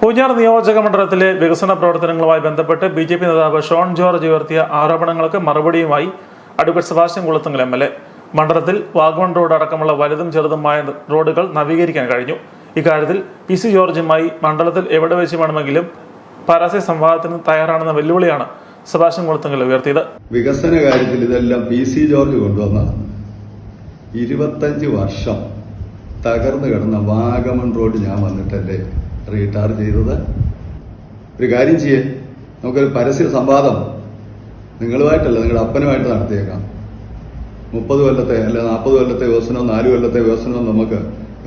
പൂഞ്ഞാർ നിയോജക മണ്ഡലത്തിലെ വികസന പ്രവർത്തനങ്ങളുമായി ബന്ധപ്പെട്ട് ബി ജെ പി നേതാവ് ഷോൺ ജോർജ് ഉയർത്തിയ ആരോപണങ്ങൾക്ക് മറുപടിയുമായി advocate Sebastian Kulathunkal M L A. മണ്ഡലത്തിൽ വാഗമൺ റോഡ് അടക്കമുള്ള വലുതും ചെറുതുമായ റോഡുകൾ നവീകരിക്കാൻ കഴിഞ്ഞു. ഇക്കാര്യത്തിൽ പി സി ജോർജുമായി മണ്ഡലത്തിൽ എവിടെ വെച്ച് വേണമെങ്കിലും പരസ്യ സംവാദത്തിന് തയ്യാറാണെന്ന വെല്ലുവിളിയാണ് സെബാസ്റ്റ്യൻ കുളത്തുങ്കൽ ഉയർത്തിയത്. വികസന കാര്യത്തിൽ ഇതെല്ലാം പി സി ജോർജ് കൊണ്ടുവന്നതാണ്. ഇരുപത്തഞ്ച് വർഷം തകർന്നു കിടന്ന വാഗമൺ റോഡ് ഞാൻ വന്നിട്ടല്ലേ റീടാർ ചെയ്തത്. ഒരു കാര്യം ചെയ്യേ. നമുക്കൊരു പരസ്യ സംവാദം നിങ്ങളുമായിട്ടല്ല നിങ്ങളുടെ അപ്പനുമായിട്ട് നടത്തിയേക്കാം. മുപ്പത് കൊല്ലത്തെ അല്ലെ നാൽപ്പത് കൊല്ലത്തെ വികസനവും നാല് കൊല്ലത്തെ വികസനവും നമുക്ക്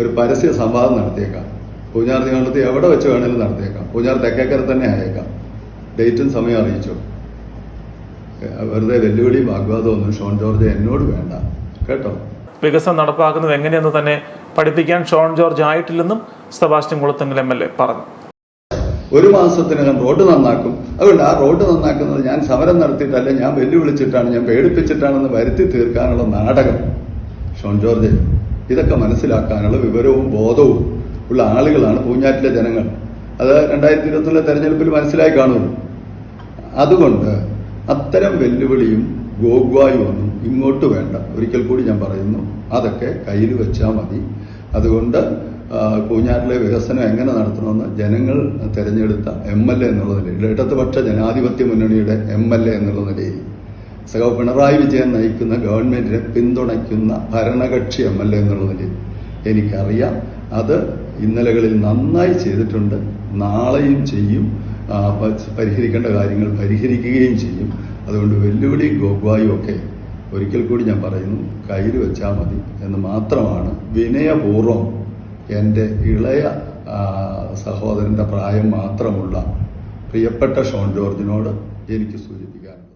ഒരു പരസ്യ സംവാദം നടത്തിയേക്കാം. പൂഞ്ഞാർ നിയമത്തിൽ എവിടെ വെച്ച് വേണമെങ്കിലും നടത്തിയേക്കാം. പൂഞ്ഞാർ തെക്കേക്കര തന്നെ ആയേക്കാം. ഡേറ്റും സമയം അറിയിച്ചു. വെറുതെ വെല്ലുവിളിയും വാഗ്വാദവും ഒന്നും ഷോൺ ജോർജ് എന്നോട് വേണ്ട. കേട്ടോ? വികസനം നടപ്പാക്കുന്നത് എങ്ങനെയെന്ന് തന്നെ പഠിപ്പിക്കാൻ Shone George ആയിട്ടില്ലെന്നും Sebastian Kulathunkal M L A പറഞ്ഞു. ഒരു മാസത്തിനകം റോഡ് നന്നാക്കും. അതുകൊണ്ട് ആ റോഡ് നന്നാക്കുന്നത് ഞാൻ സമരം നടത്തിയിട്ടല്ല ഞാൻ വെല്ലുവിളിച്ചിട്ടാണ് ഞാൻ പേടിപ്പിച്ചിട്ടാണെന്ന് വരുത്തി തീർക്കാനുള്ള നാടകം. ഷോൺ ജോർജ് ഇതൊക്കെ മനസ്സിലാക്കാനുള്ള വിവരവും ബോധവും ഉള്ള ആളുകളാണ് പൂഞ്ഞാറ്റിലെ ജനങ്ങൾ. അത് രണ്ടായിരത്തി ഇരുപത്തിലെ തെരഞ്ഞെടുപ്പിൽ മനസ്സിലായി കാണുമല്ലോ അതുകൊണ്ട് അത്തരം വെല്ലുവിളിയും ഗോഗ്വായും ഒന്നും ഇങ്ങോട്ട് വേണ്ട. ഒരിക്കൽ കൂടി ഞാൻ പറയുന്നു അതൊക്കെ കയ്യിൽ വെച്ചാൽ മതി. അതുകൊണ്ട് കൂഞ്ഞാറിലെ വികസനം എങ്ങനെ നടത്തണമെന്ന് ജനങ്ങൾ തിരഞ്ഞെടുത്ത എം എൽ എ എന്നുള്ള നിലയിൽ ഇടതുപക്ഷ ജനാധിപത്യ മുന്നണിയുടെ എം എൽ എ എന്നുള്ള നിലയിൽ സഹ പിണറായി വിജയൻ നയിക്കുന്ന ഗവൺമെന്റിനെ പിന്തുണയ്ക്കുന്ന ഭരണകക്ഷി എം എൽ എ എന്നുള്ള നിലയിൽ എനിക്കറിയാം. അത് ഇന്നലകളിൽ നന്നായി ചെയ്തിട്ടുണ്ട്. നാളെയും ചെയ്യും. പരിഹരിക്കേണ്ട കാര്യങ്ങൾ പരിഹരിക്കുകയും ചെയ്യും. അതുകൊണ്ട് വെല്ലുവിളി ഗോഗ്വായും ഒക്കെ ഒരിക്കൽ കൂടി ഞാൻ പറയുന്നു കയ്യിൽ വെച്ചാൽ മതി എന്ന് മാത്രമാണ് വിനയപൂർവം എന്റെ ഇളയ സഹോദരന്റെ പ്രായം മാത്രമുള്ള പ്രിയപ്പെട്ട ഷോൺ ജോർജിനോട് എനിക്ക് സൂചിപ്പിക്കാനുള്ളത്.